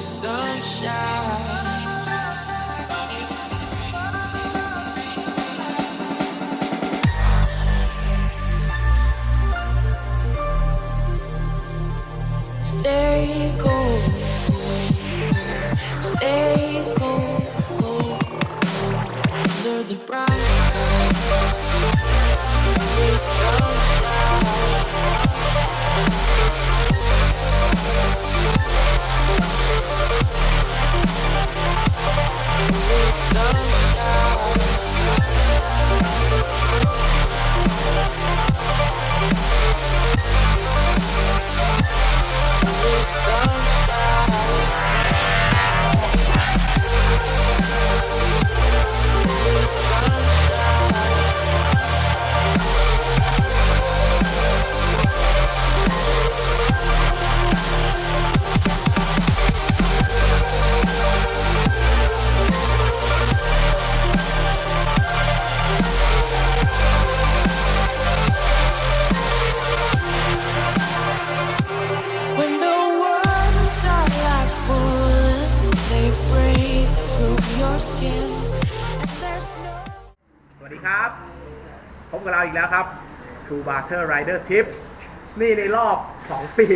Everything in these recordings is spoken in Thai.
sunshine. Stay cool, stay cool, under the bright. love. กับเราอีกแล้วครับ Two Barter Rider Trip นี่ในรอบ 2 ปี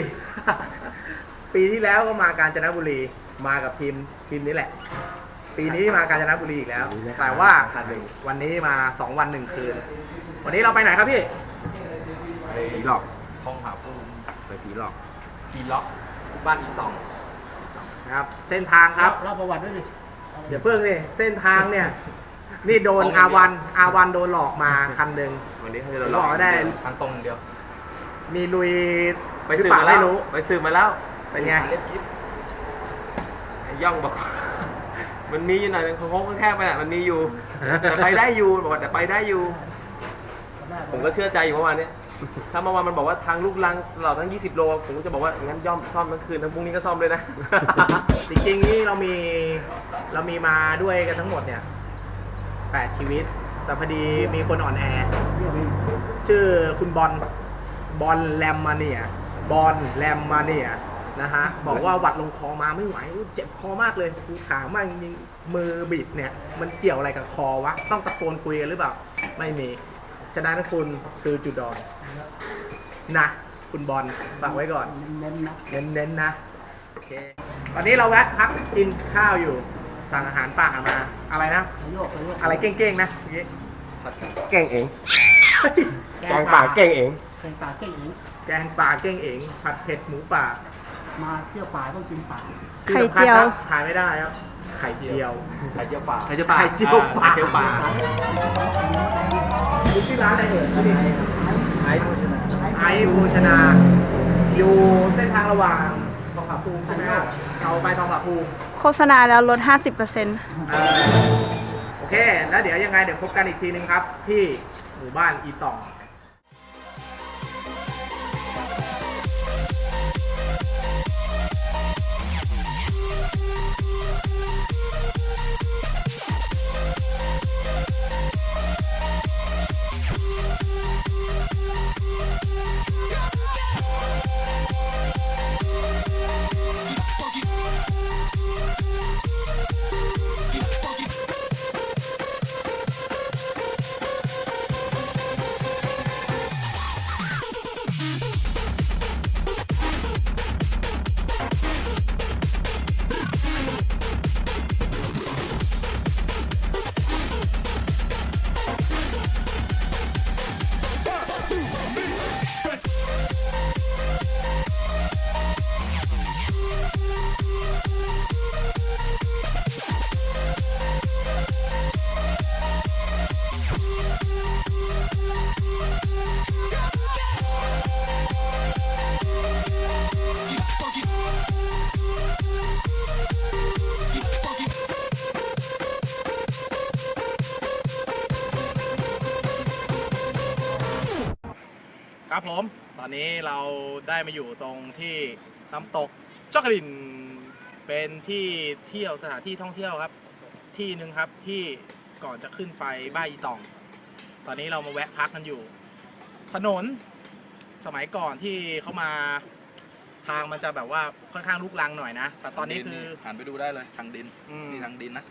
ปีที่แล้วก็มากาญจนบุรีมากับทีมทีมนี้แหละ ปีนี้มากาญจนบุรีอีกแล้ว แต่ว่าวันนี้มา 2 วัน1คืน วันนี้เราไปไหนครับพี่ผีหลอกห้องหาผู้ไปผีหลอกผีล็อกบ้านอีตองนะครับ เส้นทางครับเล่าประวัติด้วยดิเดี๋ยวเพิ่งนี่เส้นทางเนี่ย นี่โดนอาวันอาวันโดนหลอกมาคันหนึ่ง วันนี้เขาจะบอกได้ ทางตรงเดียวมีลุยไปหรือสืบเปล่ามาแล้ไม่วรู้ ไปสืบมาแล้วเป็นไงไอ้ย่องบอก มันมีอยู่หน่อยนึงเขาโค้งแคบไปน่ะมันมีอยู่ แต่ไปได้อยู่บอกว่าแต่ไปได้อยู่ ผมก็เชื่อใจอยู่เมื่อวานเนี้ย ถ้าเมื่อวานมันบอกว่าทางลูกลังเราทั้ง 20 โล ผมก็จะบอกว่างั้นย่อมซ่อมทั้งคืนทั้งพรุ่งนี้ก็ซ่อมเลยนะ จริงๆนี่เรามีเรามีมาด้วยกันทั้งหมดเนี่ยแปดชีวิต แต่พอดีมีคนอ่อนแอ ชื่อคุณบอลบอลแรมมาเนียบอลแรมมาเนียนะฮะบอกว่าหวัดลงคอมาไม่ไหวเจ็บคอมากเลยกูถามมากจริงๆมือบิดเนี่ยมันเกี่ยวอะไรกับคอวะ ต้องตะโกนคุยกันหรือเปล่า ไม่มีฉะนั้นคุณคือจุดดอนนะ คุณบอลฝากไว้ก่อน เน้นๆนะเน้นๆนะโอเคตอนนี้เราแวะพักกินข้าวอยู่ สั่งอาหารป่ามาอะไรนะ ขยโยกขยโยกอะไรเก้งๆนะเมื่อกี้ เก่งเองเฮ้ยแกงป่าเก่งเองแข่งป่าเก่งเองแกงป่าเก้งเองผัดเผ็ดหมูป่า มาเที่ยวป่าต้องกินป่าที่สำคัญครับขายไม่ได้ครับไข่เจียว ไข่เจียวป่า ไข่เจียวป่า ไข่เจียวป่าไข่เจียวป่าอยู่ที่ร้านอะไรเอ่ยไอ้ไอซ์โภชนา อยู่เส้นทางระหว่างทองผาภูมิใช่ไหมครับเราไปทองผาภูมิโฆษณาแล้วลด 50%เอ่อโอ เค แล้วเดี๋ยวยังไงเดี๋ยวพบกันอีกทีนึงครับ ที่หมู่บ้านอีตอง ผมตอนนี้เราได้มาอยู่ตรงที่น้ำตกจอกกระดินเป็นที่เที่ยวสถานที่ท่องเที่ยวครับ ที่หนึ่งครับที่ก่อนจะขึ้นไปบ้านอีตอง ตอนนี้เรามาแวะพักกันอยู่ ถนนสมัยก่อนที่เขามาททางมันจะแบบว่าค่อนข้างลุกลังหน่อยนะ แต่ตอนนี้คือ หันไปดูได้เลยทางดินอืม นี่ทางดินนะ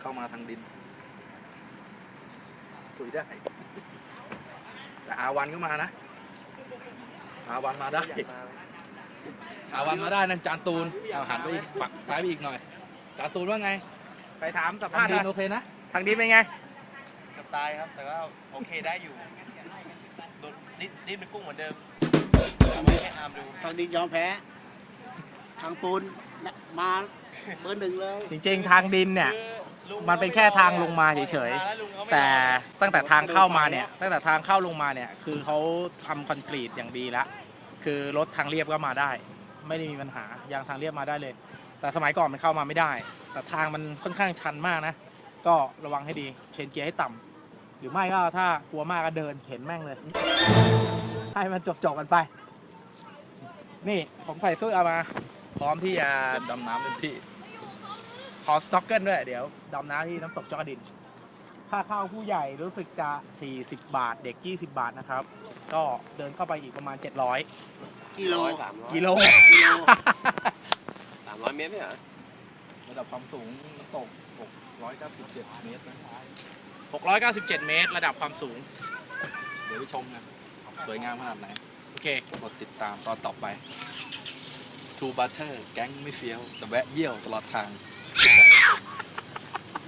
เข้ามาทางดินคุยได้ แต่อาวันก็มานะ อาวันมาได้อาวันมาได้นั่นจานตูนเอาหันไปอีกฝักซ้ายไปอีกหน่อย จานตูนว่าไงไปถามสัมทาภางษณ์ดิหนน่โออยเคนะทางดินเป็นไงกับตายครับ แต่ก็โอเคได้อยู่โดนนิดนิดเป็นกุ้งเหมือนเดิมเอาไว้ให้อาร์มดูทางดินยอมแพ้ทางปูนนะมาเบอร์หนึ่งเลย จริงๆ ทางดินเนี่ยคือลุง มันเป็นแค่ทางลงมาเฉยๆมาล้วลุงเขาไม่แต่เอาตั้งแต่ทางเข้ามาเนี่ย ตั้งแต่ทางเข้าลงมาเนี่ย คือเขาทำคอนกรีตอย่างดีแล้วคือรถทางเรียบก็มาได้ ไม่ได้มีปัญหายางทางเรียบมาได้เลย แต่สมัยก่อนมันเข้ามาไม่ได้ แต่ทางมันค่อนข้างชันมากนะ ก็ระวังให้ดี เชนเกียร์ให้ต่ำหรือไม่ก็ถ้ากลัวมากก็เดินเห็นแม่งเลย ให้มันจบๆกันไป นี่ผมใส่เสื้อมา พร้อมที่จะดำน้ำเป็นพี่ข อสต็อกเกิลด้วย เดี๋ยวดำน้ำที่น้ำตกจอกระดิน ค่าเข้าผู้ใหญ่รู้สึกจะ 40 บาท เด็ก 20 บาทนะครับ ก็เดินเข้าไปอีกประมาณ 700 กิโลกิโลกิโลสามร้อยเมตรเนี่ยเหรอระดับความสูงน้ำตก 697 เมตรนะ697 เมตร ระดับความสูง เดี๋ยวไปชมกันสวยงามขนาดไหนโอเค กดติดตามตอนต่อไป True Butter แก๊งไม่เฟี้ยว แต่แวะเยี่ยวตลอดทาง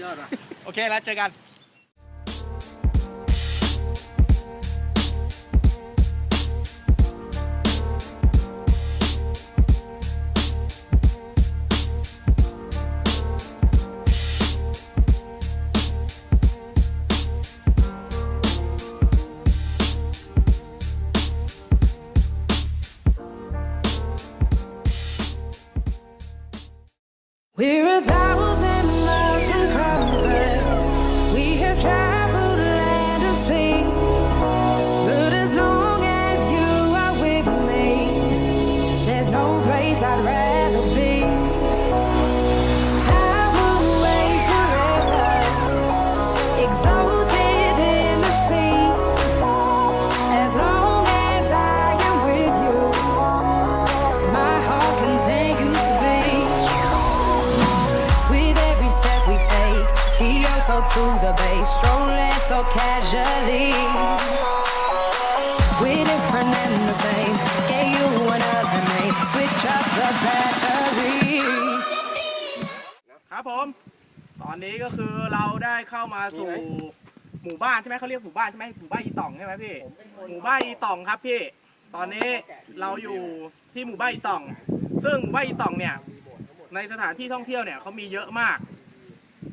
ยอดอะ โอเคแล้วเจอกัน to bay with you, my heart can't refuse. With every step we take we go to the bay, strolling so casually. ผม ตอนนี้ก็คือเราได้เข้ามาสู่หมู่บ้านใช่ไหมเขาเรียกหมู่บ้านใช่ไหมหมู่บ้านอีต่องใช่ไหมพี่ หมู่บ้านอีต่องครับพี่ ตอนนี้เราอยู่ที่หมู่บ้านอีต่อง ซึ่งหมู่บ้านอีต่องเนี่ย ในสถานที่ท่องเที่ยวเนี่ยเขามีเยอะมาก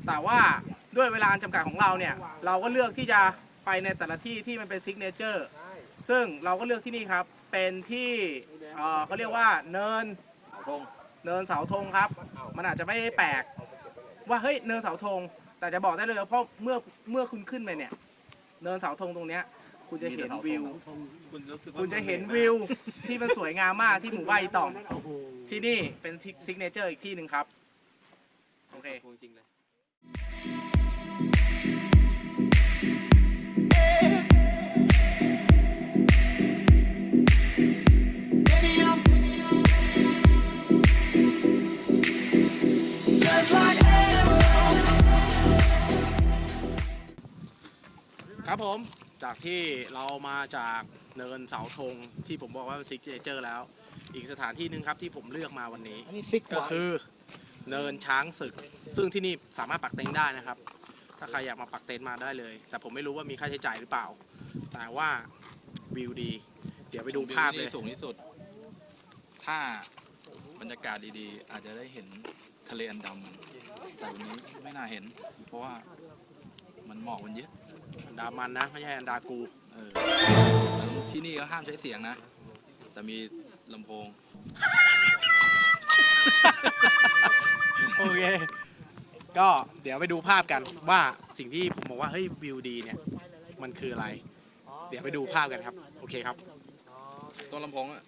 แต่ว่าด้วยเวลาจำกัดของเราเนี่ย เราก็เลือกที่จะไปในแต่ละที่ที่มันเป็นซิกเนเจอร์ ซึ่งเราก็เลือกที่นี่ครับ เป็นที่เอ่อเขาเรียกว่าเนินเสาธงเนินเสาธงครับ มันอาจจะไม่ได้แปลก ว่าเฮ้ยเนินเสาธงแต่จะบอกได้เลยว่าเพราะเมื่อเมื่อคุณขึ้นไปเนี่ย เนินเสาธงตรงเนี้ย คุณจะเห็นวิว คุณรู้สึกว่าคุณจะเห็นวิวที่มันสวยงามมากที่หมู่บ้านอีต่อง ที่นี่เป็นซิกเนเจอร์อีกที่หนึ่งครับ โอเค จริงเลย ผม จากที่เรามาจากเนินเสาธงที่ผมบอกว่าเป็นซิกเนเจอร์แล้ว อีกสถานที่หนึ่งครับที่ผมเลือกมาวันนี้ อันนี้ฟิกก็คือ เนินช้างศึก ซึ่งที่นี่สามารถปักเต็นท์ได้นะครับ ถ้าใครอยากมาปักเต็นท์มาได้เลย แต่ผมไม่รู้ว่ามีค่าใช้จ่ายหรือเปล่า แต่ว่าวิวดี เดี๋ยวไปดูภาพเลยที่สูงที่สุด ถ้าบรรยากาศดีๆ อาจจะได้เห็นทะเลอันดามันแต่วันนี้ไม่น่าเห็น เพราะว่ามันหมอกมันเยอะ อันดามันนะ ไม่ใช่อันดากู เออแล้วที่นี่ก็ห้ามใช้เสียงนะ แต่มีลำโพง โอเค ก็เดี๋ยวไปดูภาพกันว่าสิ่งที่ผมบอกว่าเฮ้ยวิวดีเนี่ย มันคืออะไร เดี๋ยวไปดูภาพกันครับ โอเคครับ ต้นลำโพงอะ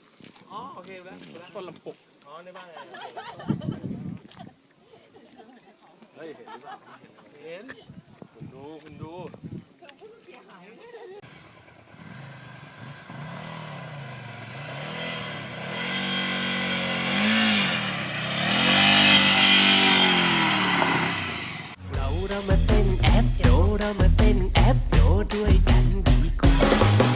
อ๋อ โอเคแล้วแล้วต้นลำโพงอ๋อในบ้านเลยเฮ้ยเห็นหรือเปล่าเห็นคุณดูคุณดู เรามาเต้นแอปโยเรามาเต้นแอปโยด้วยกันดีกว่า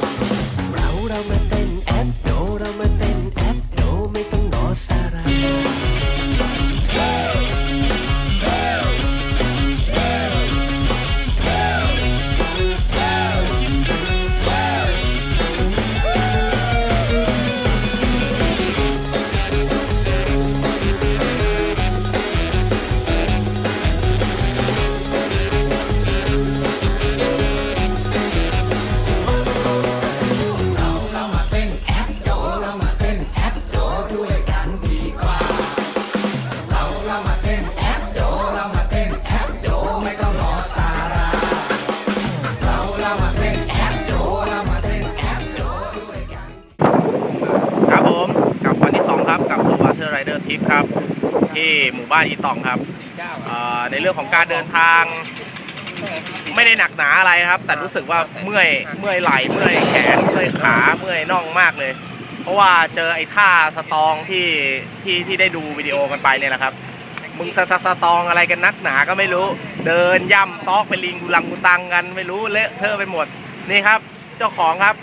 ทริปครับ ที่หมู่บ้านอีตองครับเอ่อในเรื่องของการเดินทาง ไม่ได้หนักหนาอะไรครับ แต่รู้สึกว่าเมื่อยเมื่อยไหล่เมื่อยแขนเมื่อยขาเมื่อยน่องมากเลย เพราะว่าเจอไอ้ท่าสตองที่ที่ที่ได้ดูวิดีโอกันไปเนี่ยแหละครับมึงสะสะสตองอะไรกันนักหนาก็ไม่รู้ เดินย่ำตอกไปลิงกุลังกุตังกันไม่รู้เละเทอะไปหมดนี่ครับ เจ้าของครับ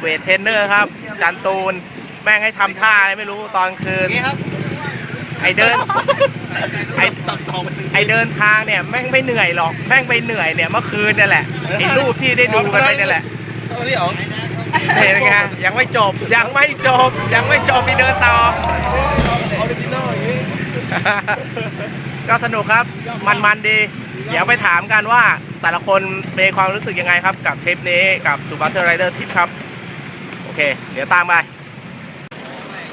เวทเทรนเนอร์ครับจันตูน แม่งให้ทำท่าอะไรไม่รู้ตอนคืน นี่ครับไอเดิน ไอไอเดินทางเนี่ยแม่งไม่เหนื่อยหรอก แม่งไปเหนื่อยเนี่ยเมื่อคืนเนี่ยแหละไอรูปที่ได้ดูกันไปเนี่ยแหละเอานี่อ๋องเห็นไงยังไม่จบ ยังไม่จบ ยังไม่จบมีเดินต่อออริจินอลอย่างนี้ก็สนุกครับ มันมันๆดี เดี๋ยวไปถามกันว่าแต่ละคนมีความรู้สึกยังไงครับ กับทริปนี้กับซูบัตเตอร์ไรเดอร์ทริปครับ โอเค เดี๋ยวตามไป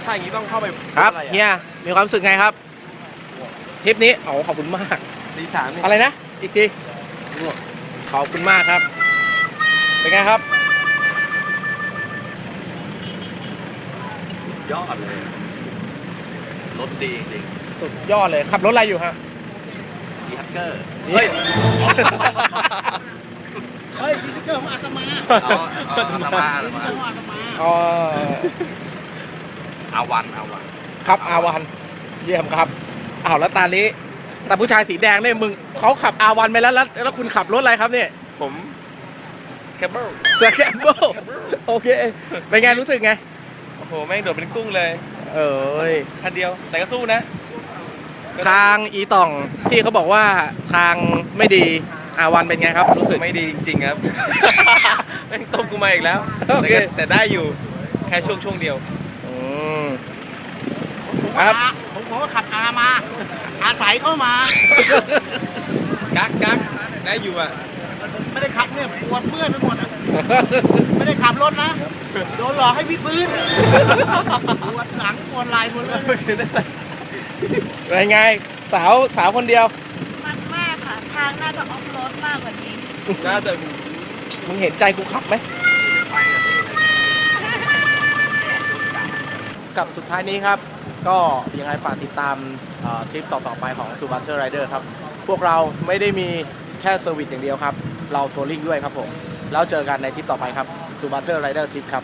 ถ้าอย่างนี้ต้องเข้าไปครับอะไอะเฮียมีความรู้สึกไงครับทริปนี้โอ้ขอบคุณมาก ตีสามนี่อะไรนะ อีกทีขอบคุณมากครับ เป็นไงครับยอดเลยรถดีจริงสุดยอดเลยขับรถอะไรอยู่ฮะ ดีฮักเกอร์เฮ้ย เฮ้ยพิสเกอร์ของอาตมาเอาเอาเอาตามาเอาตามาของอาตมา อ๋ออาวันอาวัน ครับอาวันเยี่ยมครับอ้าวแล้วตอนนี้แต่ผู้ชายสีแดงเนี่ยมึงเขาขับอาวันไปแล้วแล้วแล้วคุณขับรถอะไรครับเนี่ยผมสแคปเปิลเซอร์แคมเบิลโอเคเป็นไงรู้สึกไงโอ้โหแม่งโดดเป็นกุ้งเลย เอ้ยคันเดียวแต่ก็สู้นะ ทางอีต่องที่เขาบอกว่าทางไม่ดีอาวันเป็นไงครับ รู้สึกไม่ดีจริง ๆ ครับแม่งต้มกูมาอีกแล้วโอเคแต่ก็แต่ได้อยู่แค่ช่วงช่วงเดียวอื ม ผมครับ อาผมผมก็ขับอามา อาศัยเข้ามา กักกักได้อยู่อะ ไม่ได้ขับเนี่ยปวดเมื่อยไปหมดอะไม่ได้ขับรถนะ โดนหลอกให้วิดพื้นปวดหลังปวดไหล่หมดเลยเป็นไง สาวสาวคนเดียว มันมากค่ะ ทางน่าจะออฟโรดมากกว่านี้ น่าจะ มึงเห็นใจกูขับไหม กับสุดท้ายนี้ครับ ก็ยังไงฝากติดตามทริปต่อๆไปของ t o b u t t e r Rider ครับ พวกเราไม่ได้มีแค่เซอร์วิสอย่างเดียวครับ เราทัวริงด้วยครับผม แล้วเจอกันในทริปต่อไปครับ t o b u t t e r Rider ทริปครับ